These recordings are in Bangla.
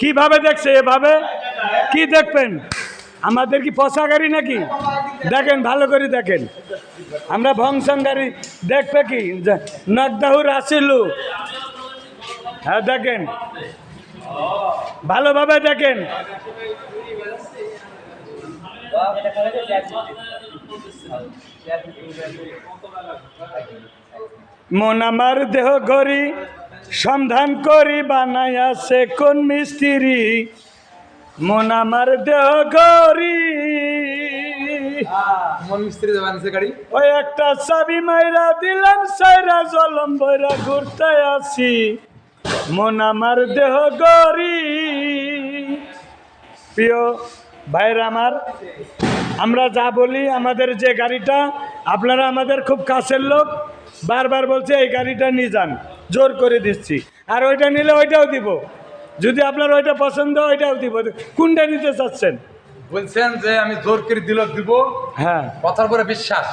কীভাবে দেখছে এভাবে? কি দেখবেন? আমাদের কি পচা গাড়ি নাকি? দেখেন, ভালো করে দেখেন। আমরা ভংসন গাড়ি দেখবে কি? যে নকদাহুর আসিলু। হ্যাঁ দেখেন। ভালোভাবে দেখেন। মন আমার দেহ গরি সন্ধান করি বানাইয়া সে কোন মিস্ত্রি? মন আমার দেহ গরি ওই একটা চাবি মাইরা দিলাম সাইরা জলম বইরা ঘুরতে আসি। মন আমার দেহ গরি প্রিয় ভাইরা আমার আমরা যা বলি আমাদের যে গাড়িটা আপনারা আমাদের খুব কাছের লোক বারবার বলছে এই গাড়িটা নিয়ে যান। জোর করে দিচ্ছি। আর ওইটা নিলে ওইটাও দিব। যদি আপনার ওইটা পছন্দ হয়, ওইটাও দিব। কোনটা নিতে চাচ্ছেন? বলছেন যে আমি জোর করে দিল দিব। হ্যাঁ। কথার পরে বিশ্বাস।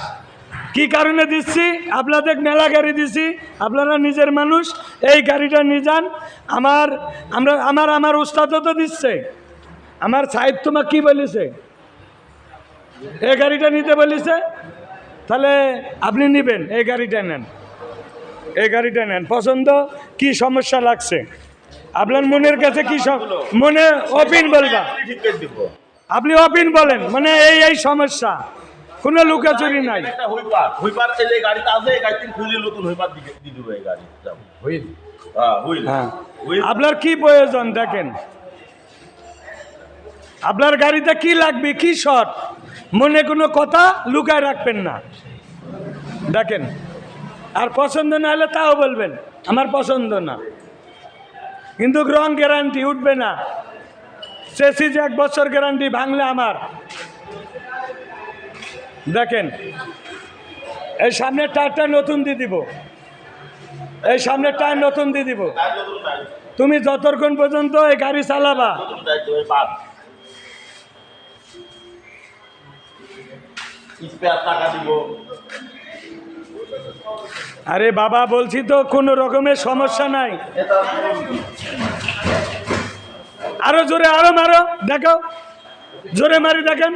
কি কারণে দিচ্ছি? আপনাদের মেলা গাড়ি দিছি। আপনারা নিজের মানুষ এই গাড়িটা নিয়ে যান। আমার আমরা আমার আমার উস্তাদও তো দিচ্ছে। আমার সাহেব তোমার কি বলেছে? এই গাড়িটা নিতে বলেছে? তাহলে আপনি নেবেন এই গাড়িটা নেন। এই গাড়িটা নেন। পছন্দ? কি সমস্যা লাগছে? আপনার মনের কাছে কি মনে অপিন বলবা। আপনি অপিন বলেন মানে এই এই সমস্যা। কোনো লুকাচুরি নাই। একটা হুইপার হুইপার এই যে গাড়িটা আছে এই গাড়িতে খুলে নতুন হুইপার দিকে দিয়ে দেবো এই গাড়ি হইল। হ্যাঁ হুইল। হ্যাঁ। আপনার কি প্রয়োজন দেখেন। আপনার গাড়িতে কি লাগবে কি শর্ট মনে কোনো কথা লুকায় রাখবেন না। দেখেন। পছন্দ না হলে তাও বলবেন, আমার পছন্দ না। কিন্তু রং গ্যারান্টি উঠবে না। চেসিজ এক বছর গ্যারান্টি ভাঙলে আমার। দেখেন, এই সামনের টায়ারটা নতুন দিয়ে দিব। এই সামনের টায়ার নতুন দিয়ে দিব। তুমি যতক্ষণ পর্যন্ত এই গাড়ি চালাবা। টাকা দিব। আরে বাবা, বলছি তো, কোনো রকমের সমস্যা নাই। আরও জোরে, আরও মারো, দেখো। জোরে মারি, দেখেন।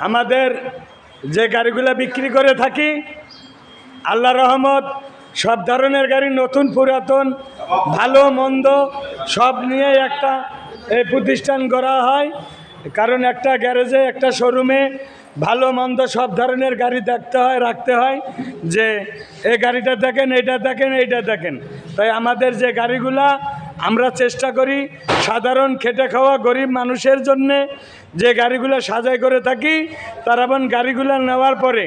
আমাদের যে গাড়িগুলা বিক্রি করে থাকি আল্লাহ রহমত সব ধরনের গাড়ি, নতুন, পুরাতন, ভালো, মন্দ, সব নিয়ে একটা এই প্রতিষ্ঠান করা হয়। কারণ একটা গ্যারেজে, একটা শোরুমে ভালো, মন্দ সব ধরনের গাড়ি দেখতে হয়, রাখতে হয় যে এই গাড়িটা দেখেন, এইটা দেখেন এইটা দেখেন। তাই আমাদের যে গাড়িগুলা আমরা চেষ্টা করি সাধারণ খেটে খাওয়া গরিব মানুষের জন্যে যে গাড়িগুলো সাজাই করে থাকি, তারা গাড়িগুলো নেওয়ার পরে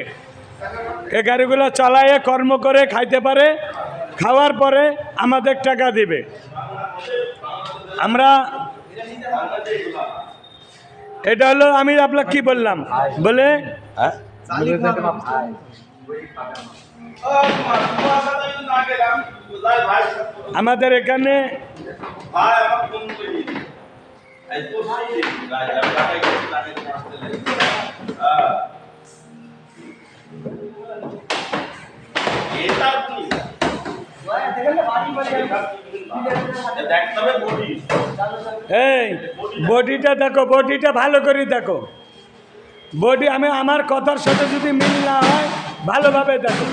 এ গাড়িগুলো চালায়ে কর্ম করে খাইতে পারে, খাওয়ার পরে আমাদের টাকা দিবে। আমরা এটা হলো আমি আপনাকে কি বললাম? বলে আমাদের এখানে বডিটা দেখো, বডিটা ভালো করে দেখো। বডি আমি আমার কথার সাথে যদি মিল না হয়, ভালোভাবে দেখো।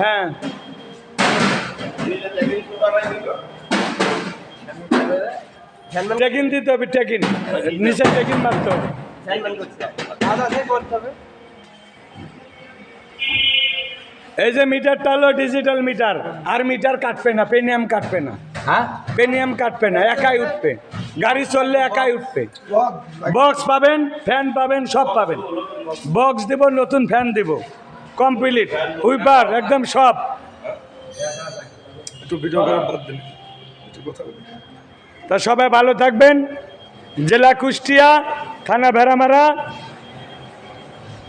হ্যাঁ। টেকিন দিতে হবে টেকিন নিচে টেকিন মারতে হবে। এই যে মিটারটা হলো ডিজিটাল মিটার আর মিটার কাটবে না পেনিয়াম কাটবে না। হ্যাঁ? পেনিয়াম কাটবে না একাই উঠবে। গাড়ি চললে একাই উঠবে। বক্স পাবেন ফ্যান পাবেন সব পাবেন। বক্স দিব নতুন ফ্যান দিব। কমপ্লিট উইপার একদম সব। একটু ভিডিও করে বাদ দিন। তা সবাই ভালো থাকবেন। জেলা কুষ্টিয়া থানা ভেড়ামারা।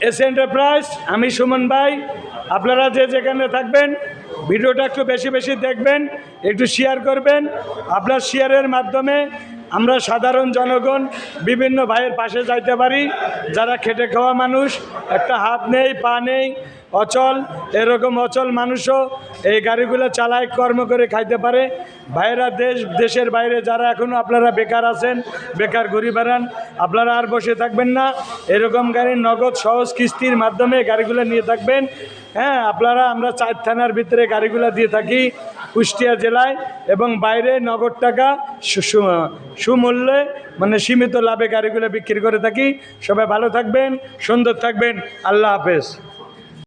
এস এন্টারপ্রাইজ আমি সুমন ভাই। আপনারা যে যেখানে থাকবেন, ভিডিওটা একটু বেশি বেশি দেখবেন, একটু শেয়ার করবেন। আপনার শেয়ারের মাধ্যমে আমরা সাধারণ জনগণ, বিভিন্ন ভাইয়ের পাশে যাইতে পারি। যারা খেটে খাওয়া মানুষ, একটা হাত নেই, পা নেই, অচল, এরকম অচল মানুষও এই গাড়িগুলো চালায়, কর্ম করে খাইতে পারে। ভাইয়েরা দেশ, দেশের বাইরে যারা এখনও আপনারা বেকার আছেন, বেকার ঘুরি বেড়ান আপনারা আর বসে থাকবেন না। এরকম গাড়ির নগদ সহজ কিস্তির মাধ্যমে গাড়িগুলো নিয়ে থাকবেন। হ্যাঁ আপনারা, আমরা চার থানার ভিতরে গাড়িগুলো দিয়ে থাকি কুষ্টিয়া জেলায় এবং বাইরে নগদ টাকা সুমূল্যে মানে সীমিত লাভে গাড়িগুলো বিক্রি করে থাকি। সবাই ভালো থাকবেন, সুন্দর থাকবেন। আল্লাহ হাফেজ।